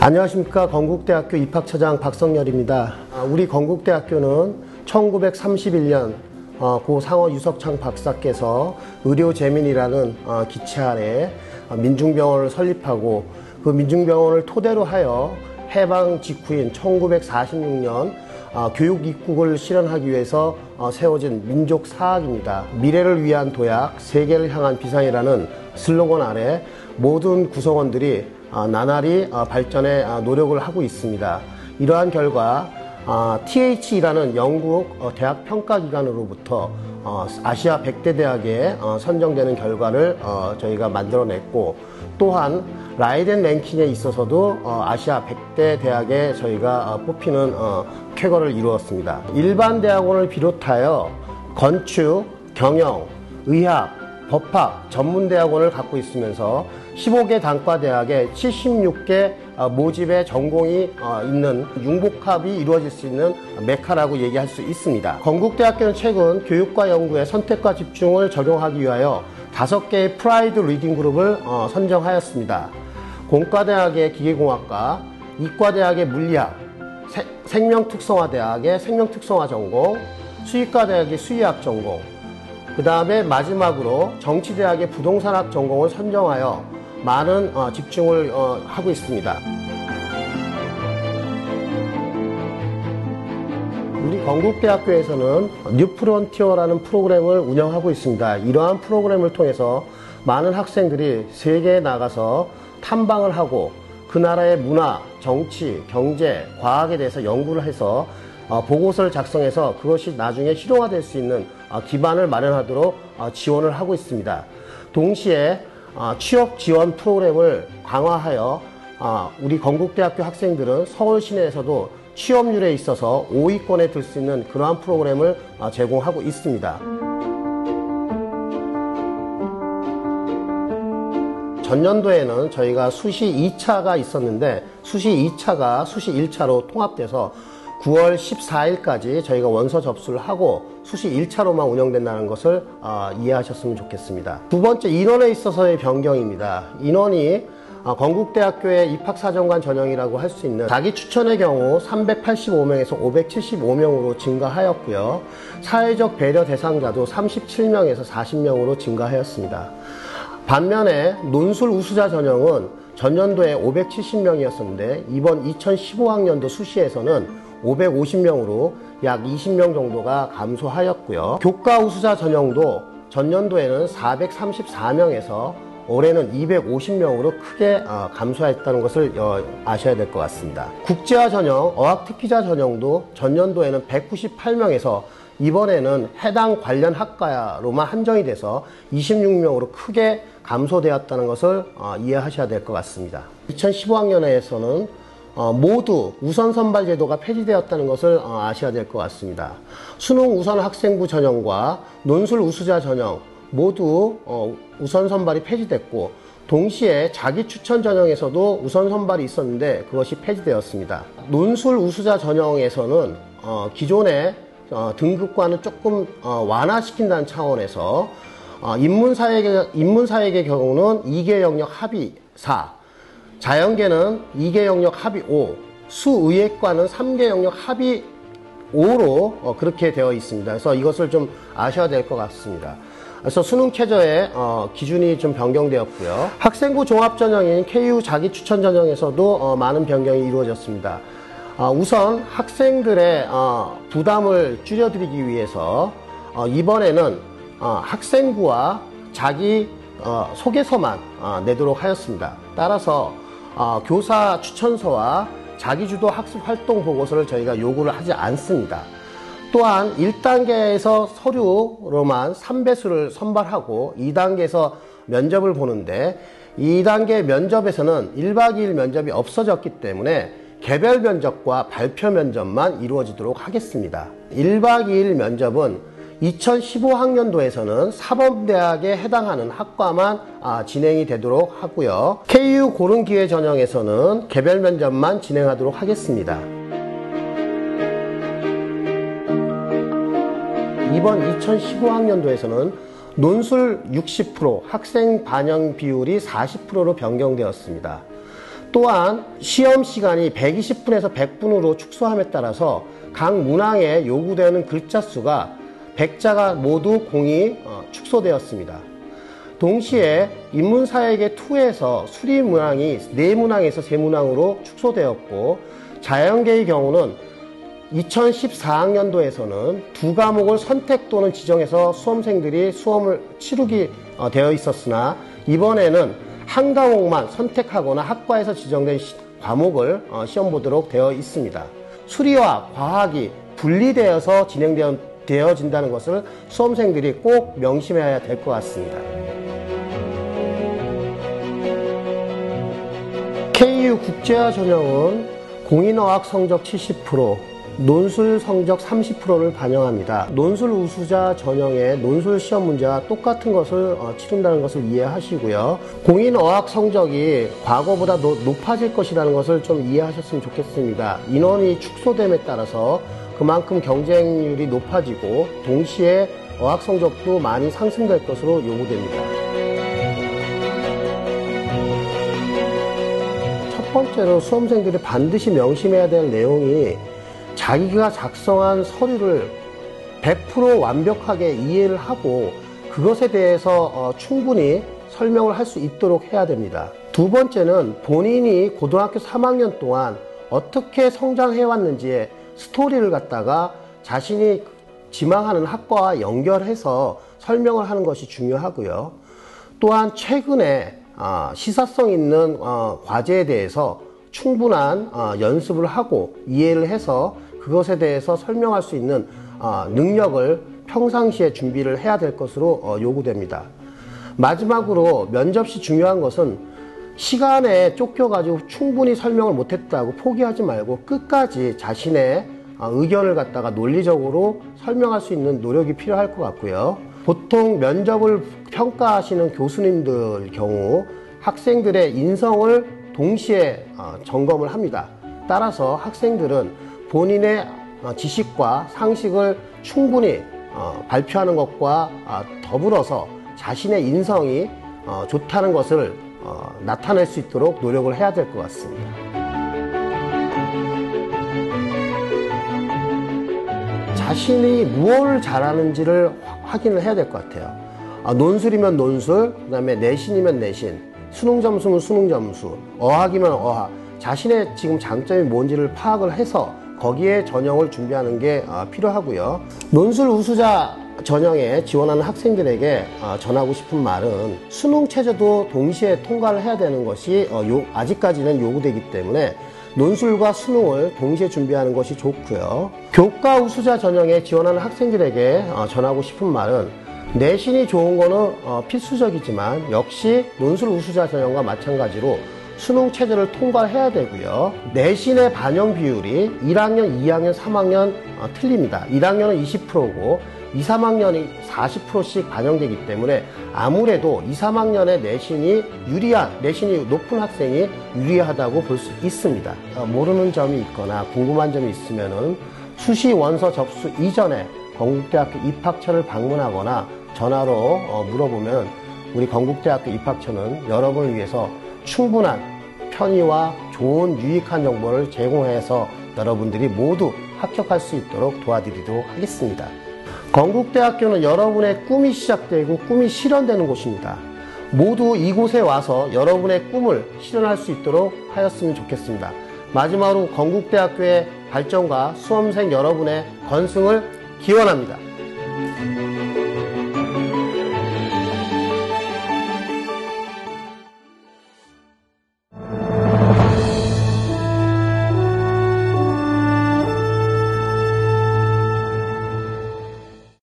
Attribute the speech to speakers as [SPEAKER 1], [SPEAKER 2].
[SPEAKER 1] 안녕하십니까 건국대학교 입학처장 박성열입니다. 아, 우리 건국대학교는 1931년 어, 고 상어 유석창 박사께서 의료재민이라는 어, 기체 아래 어, 민중병원을 설립하고 그 민중병원을 토대로 하여 해방 직후인 1946년 교육 입국을 실현하기 위해서 세워진 민족 사학입니다. 미래를 위한 도약, 세계를 향한 비상이라는 슬로건 아래 모든 구성원들이 나날이 발전에 노력을 하고 있습니다. 이러한 결과 TH라는 영국 어, 대학 평가 기관으로부터 어, 아시아 100대 대학에 어, 선정되는 결과를 저희가 만들어냈고 또한 라이덴 랭킹에 있어서도 아시아 100대 대학에 저희가 뽑히는 쾌거를 이루었습니다. 일반 대학원을 비롯하여 건축, 경영, 의학, 법학 전문 대학원을 갖고 있으면서 15개 단과 대학에 76개 어, 모집의 전공이 어, 있는 융복합이 이루어질 수 있는 메카라고 얘기할 수 있습니다. 건국대학교는 최근 교육과 연구의 선택과 집중을 적용하기 위하여 다섯 개의 프라이드 리딩 그룹을 어, 선정하였습니다. 공과대학의 기계공학과, 이과대학의 물리학, 생명특성화 대학의 생명특성화 전공, 수의과 대학의 수의학 전공, 그 다음에 마지막으로 정치대학의 부동산학 전공을 선정하여 많은 어, 집중을 어, 하고 있습니다. 우리 건국대학교에서는 뉴프론티어라는 프로그램을 운영하고 있습니다. 이러한 프로그램을 통해서 많은 학생들이 세계에 나가서 탐방을 하고 그 나라의 문화, 정치, 경제, 과학에 대해서 연구를 해서 어, 보고서를 작성해서 그것이 나중에 실용화될 수 있는 어, 기반을 마련하도록 어, 지원을 하고 있습니다. 동시에 취업 지원 프로그램을 강화하여 우리 건국대학교 학생들은 서울 시내에서도 취업률에 있어서 5위권에 들 수 있는 그러한 프로그램을 제공하고 있습니다. 전년도에는 저희가 수시 2차가 있었는데 수시 2차가 수시 1차로 통합돼서 9월 14일까지 저희가 원서 접수를 하고 수시 1차로만 운영된다는 것을 어, 이해하셨으면 좋겠습니다. 두 번째 인원에 있어서의 변경입니다. 인원이 어, 건국대학교의 입학사정관 전형이라고 할 수 있는 자기 추천의 경우 385명에서 575명으로 증가하였고요. 사회적 배려 대상자도 37명에서 40명으로 증가하였습니다. 반면에 논술 우수자 전형은 전년도에 570명이었었는데 이번 2015학년도 수시에서는 550명으로 약 20명 정도가 감소하였고요. 교과 우수자 전형도 전년도에는 434명에서 올해는 250명으로 크게 어, 감소했다는 것을 어, 아셔야 될 것 같습니다. 국제화 전형, 어학특기자 전형도 전년도에는 198명에서 이번에는 해당 관련 학과로만 한정이 돼서 26명으로 크게 감소되었다는 것을 어, 이해하셔야 될 것 같습니다. 2015학년에서는 어, 모두 우선 선발 제도가 폐지되었다는 것을 어, 아셔야 될 것 같습니다. 수능 우선 학생부 전형과 논술 우수자 전형 모두 어, 우선 선발이 폐지됐고 동시에 자기 추천 전형에서도 우선 선발이 있었는데 그것이 폐지되었습니다. 논술 우수자 전형에서는 어, 기존의 어, 등급과는 조금 어, 완화시킨다는 차원에서 어, 인문사회계, 인문사회계 경우는 2개 영역 합의 4, 자연계는 2개 영역 합의 5, 수의학과는 3개 영역 합의 5로 어, 그렇게 되어 있습니다. 그래서 이것을 좀 아셔야 될 것 같습니다. 그래서 수능 최저의 어, 기준이 좀 변경되었고요. 학생부 종합 전형인 KU 자기 추천 전형에서도 어, 많은 변경이 이루어졌습니다. 어, 우선 학생들의 어, 부담을 줄여드리기 위해서 어, 이번에는 학생부와 자기 소개서만 내도록 하였습니다. 따라서 어, 교사 추천서와 자기주도 학습 활동 보고서를 저희가 요구를 하지 않습니다. 또한 1단계에서 서류로만 3배수를 선발하고 2단계에서 면접을 보는데 2단계 면접에서는 1박 2일 면접이 없어졌기 때문에 개별 면접과 발표 면접만 이루어지도록 하겠습니다. 1박 2일 면접은 2015학년도에서는 사범대학에 해당하는 학과만 아, 진행이 되도록 하고요. KU 고른기회 전형에서는 개별 면접만 진행하도록 하겠습니다. 이번 2015학년도에서는 논술 60%, 학생 반영 비율이 40%로 변경되었습니다. 또한 시험 시간이 120분에서 100분으로 축소함에 따라서 각 문항에 요구되는 글자 수가 100자가 모두 공이 어, 축소되었습니다. 동시에 인문사회계 2에서 수리 문항이 4문항에서 3문항으로 축소되었고 자연계의 경우는 2014학년도에서는 두 과목을 선택 또는 지정해서 수험생들이 수험을 치르기 어, 되어 있었으나 이번에는 한 과목만 선택하거나 학과에서 지정된 과목을 어, 시험 보도록 되어 있습니다. 수리와 과학이 분리되어서 진행되어진다는 것을 수험생들이 꼭 명심해야 될 것 같습니다. KU 국제화 전형은 공인어학 성적 70%, 논술 성적 30%를 반영합니다. 논술 우수자 전형의 논술 시험 문제와 똑같은 것을 어, 치른다는 것을 이해하시고요. 공인 어학 성적이 과거보다 노, 높아질 것이라는 것을 좀 이해하셨으면 좋겠습니다. 인원이 축소됨에 따라서 그만큼 경쟁률이 높아지고 동시에 어학 성적도 많이 상승될 것으로 요구됩니다. 첫 번째로 수험생들이 반드시 명심해야 될 내용이 자기가 작성한 서류를 100% 완벽하게 이해를 하고 그것에 대해서 어, 충분히 설명을 할 수 있도록 해야 됩니다. 두 번째는 본인이 고등학교 3학년 동안 어떻게 성장해 왔는지의 스토리를 갖다가 자신이 지망하는 학과와 연결해서 설명을 하는 것이 중요하고요. 또한 최근에 어, 시사성 있는 어, 과제에 대해서 충분한 어, 연습을 하고 이해를 해서 그것에 대해서 설명할 수 있는 어, 능력을 평상시에 준비를 해야 될 것으로 어, 요구됩니다. 마지막으로 면접 시 중요한 것은 시간에 쫓겨가지고 충분히 설명을 못했다고 포기하지 말고 끝까지 자신의 의견을 갖다가 논리적으로 설명할 수 있는 노력이 필요할 것 같고요. 보통 면접을 평가하시는 교수님들 경우 학생들의 인성을 동시에 어, 점검을 합니다. 따라서 학생들은 본인의 어, 지식과 상식을 충분히 어, 발표하는 것과 더불어서 자신의 인성이 좋다는 것을 나타낼 수 있도록 노력을 해야 될 것 같습니다. 자신이 무엇을 잘하는지를 확인을 해야 될 것 같아요. 논술이면 논술, 그 다음에 내신이면 내신, 수능 점수면 수능 점수, 어학이면 어학, 자신의 지금 장점이 뭔지를 파악을 해서 거기에 전형을 준비하는 게 아, 필요하고요. 논술 우수자 전형에 지원하는 학생들에게 아, 전하고 싶은 말은 수능 체제도 동시에 통과를 해야 되는 것이 어, 아직까지는 요구되기 때문에 논술과 수능을 동시에 준비하는 것이 좋고요. 교과 우수자 전형에 지원하는 학생들에게 어, 전하고 싶은 말은 내신이 좋은 거는 어, 필수적이지만 역시 논술 우수자 전형과 마찬가지로 수능 체제를 통과해야 되고요. 내신의 반영 비율이 1학년, 2학년, 3학년 어, 틀립니다. 1학년은 20%고 2, 3학년이 40%씩 반영되기 때문에 아무래도 2, 3학년의 내신이 유리한, 내신이 높은 학생이 유리하다고 볼 수 있습니다. 어, 모르는 점이 있거나 궁금한 점이 있으면은 수시 원서 접수 이전에 건국대학교 입학처를 방문하거나 전화로 어, 물어보면 우리 건국대학교 입학처는 여러분을 위해서 충분한 편의와 좋은 유익한 정보를 제공해서 여러분들이 모두 합격할 수 있도록 도와드리도록 하겠습니다. 건국대학교는 여러분의 꿈이 시작되고 꿈이 실현되는 곳입니다. 모두 이곳에 와서 여러분의 꿈을 실현할 수 있도록 하였으면 좋겠습니다. 마지막으로 건국대학교의 발전과 수험생 여러분의 건승을 기원합니다.